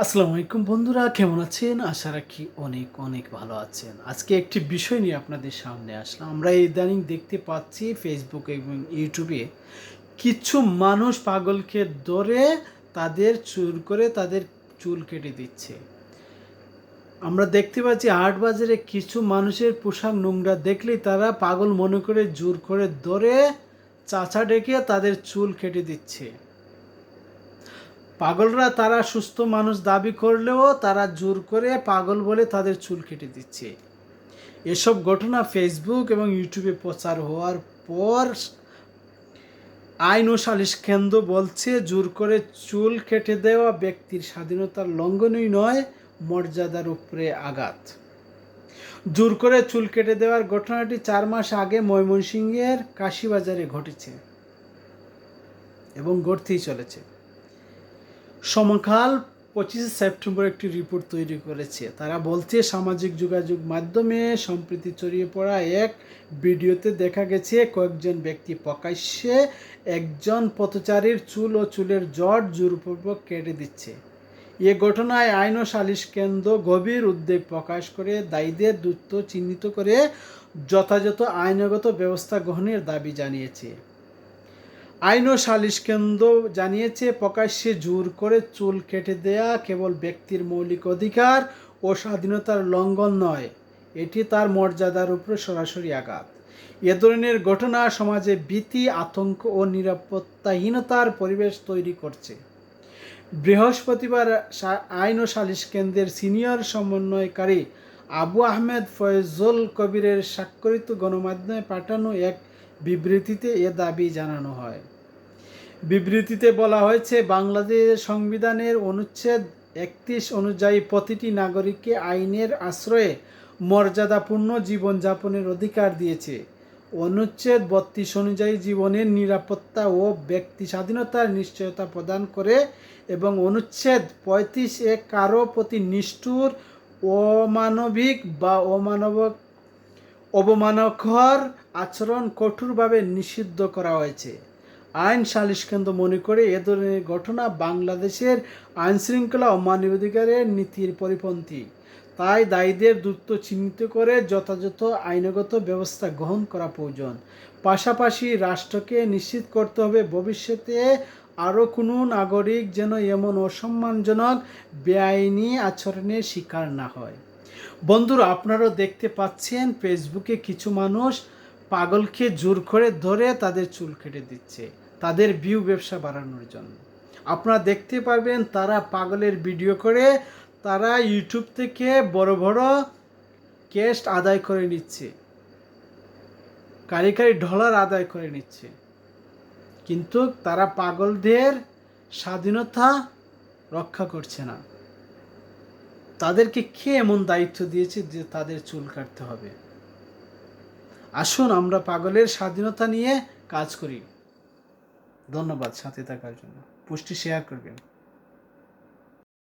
আসসালামু আলাইকুম বন্ধুরা, কেমন আছেন? আশা রাখি অনেক অনেক ভালো আছেন। আজকে একটি বিষয় নিয়ে আপনাদের সামনে আসলাম। আমরা ইদানিং দেখতে পাচ্ছি ফেসবুক এবং ইউটিউবে কিছু মানুষ পাগলকে ধরে তাদের চুর করে তাদের চুল কেটে দিচ্ছে। আমরা দেখতে পাচ্ছি হাট বাজারে কিছু মানুষের পোশাক নোংরা দেখলেই তারা পাগল মনে করে জোর করে ধরে চাচা ডেকে তাদের চুল কেটে দিচ্ছে। পাগলরা তারা সুস্থ মানুষ দাবি করলেও তারা জোর করে পাগল বলে তাদের চুল কেটে দিচ্ছে। এসব ঘটনা ফেসবুক এবং ইউটিউবে প্রচার হওয়ার পর আইন ও সালিশ কেন্দ্র বলছে, জোর করে চুল কেটে দেওয়া ব্যক্তির স্বাধীনতার লঙ্ঘনই নয়, মর্যাদার উপরে আঘাত। জোর করে চুল কেটে দেওয়ার ঘটনাটি চার মাস আগে ময়মনসিংহের কাশিবাজারে ঘটেছে এবং ঘটতেই চলেছে। সমকাল পঁচিশে সেপ্টেম্বর একটি রিপোর্ট তৈরি করেছে। তারা বলছে, সামাজিক যোগাযোগ মাধ্যমে সম্প্রীতি ছড়িয়ে পড়া এক ভিডিওতে দেখা গেছে, কয়েকজন ব্যক্তি প্রকাশ্যে একজন পথচারীর চুল ও চুলের জট জোরপূর্বক কেটে দিচ্ছে। এ ঘটনায় আইন ও সালিশ কেন্দ্র গভীর উদ্বেগ প্রকাশ করে দায়ীদের দ্রুত চিহ্নিত করে যথাযথ আইনগত ব্যবস্থা গ্রহণের দাবি জানিয়েছে। আইন ও সালিশ কেন্দ্র জানিয়েছে, প্রকাশ্যে জোর করে চুল কেটে দেয়া কেবল ব্যক্তির মৌলিক অধিকার ও স্বাধীনতার লঙ্ঘন নয়। এটি তার মর্যাদার উপরে সরাসরি আঘাত। এ ধরনের ঘটনা সমাজে ভীতি, আতঙ্ক ও নিরাপত্তাহীনতার পরিবেশ তৈরি করছে। বৃহস্পতিবার আইন ও সালিশ কেন্দ্রের সিনিয়র সমন্বয়কারী আবু আহমেদ ফয়জল কবিরের স্বাক্ষরিত গণমাধ্যমে পাঠানো এক বিবৃতিতে এ দাবি জানানো হয়। বিবৃতিতে বলা হয়েছে, বাংলাদেশ সংবিধানের অনুচ্ছেদ একত্রিশ অনুযায়ী প্রতিটি নাগরিককে আইনের আশ্রয়ে মর্যাদাপূর্ণ জীবনযাপনের অধিকার দিয়েছে। অনুচ্ছেদ বত্রিশ অনুযায়ী জীবনের নিরাপত্তা ও ব্যক্তি স্বাধীনতার নিশ্চয়তা প্রদান করে এবং অনুচ্ছেদ পঁয়ত্রিশ এ কারও প্রতি নিষ্ঠুর, অমানবিক বা অমানবিক অবমানকর আচরণ কঠোরভাবে নিষিদ্ধ করা হয়েছে। আইন সালিশ কেন্দ্র মনে করে এ ধরনের ঘটনা বাংলাদেশের আইন শৃঙ্খলা ও মানবাধিকারের নীতির পরিপন্থী। তাই দায়ীদের দ্রুত চিহ্নিত করে যথাযথ আইনগত ব্যবস্থা গ্রহণ করা প্রয়োজন। পাশাপাশি রাষ্ট্রকে নিশ্চিত করতে হবে ভবিষ্যতে আরও কোনো নাগরিক যেন এমন অসম্মানজনক বেআইনি আচরণের শিকার না হয়। বন্ধুরা, আপনারাও দেখতে পাচ্ছেন ফেসবুকে কিছু মানুষ পাগলকে জোর করে ধরে তাদের চুল কেটে দিচ্ছে। তাদের ভিউ ব্যবসা বাড়ানোর জন্য। আপনারা দেখতে পারবেন তারা পাগলের ভিডিও করে, তারা ইউটিউব থেকে বড় বড় কেস্ট আদায় করে নিচ্ছে। কারি কারি ডলার আদায় করে নিচ্ছে। কিন্তু তারা পাগলদের স্বাধীনতা রক্ষা করছে না। তাদেরকে কে এমন দায়িত্ব দিয়েছে যে তাদের চুল কাটতে হবে? আসুন আমরা পাগলের স্বাধীনতা নিয়ে কাজ করি। ধন্যবাদ সাথে থাকার জন্য। পোস্টটি শেয়ার করবেন।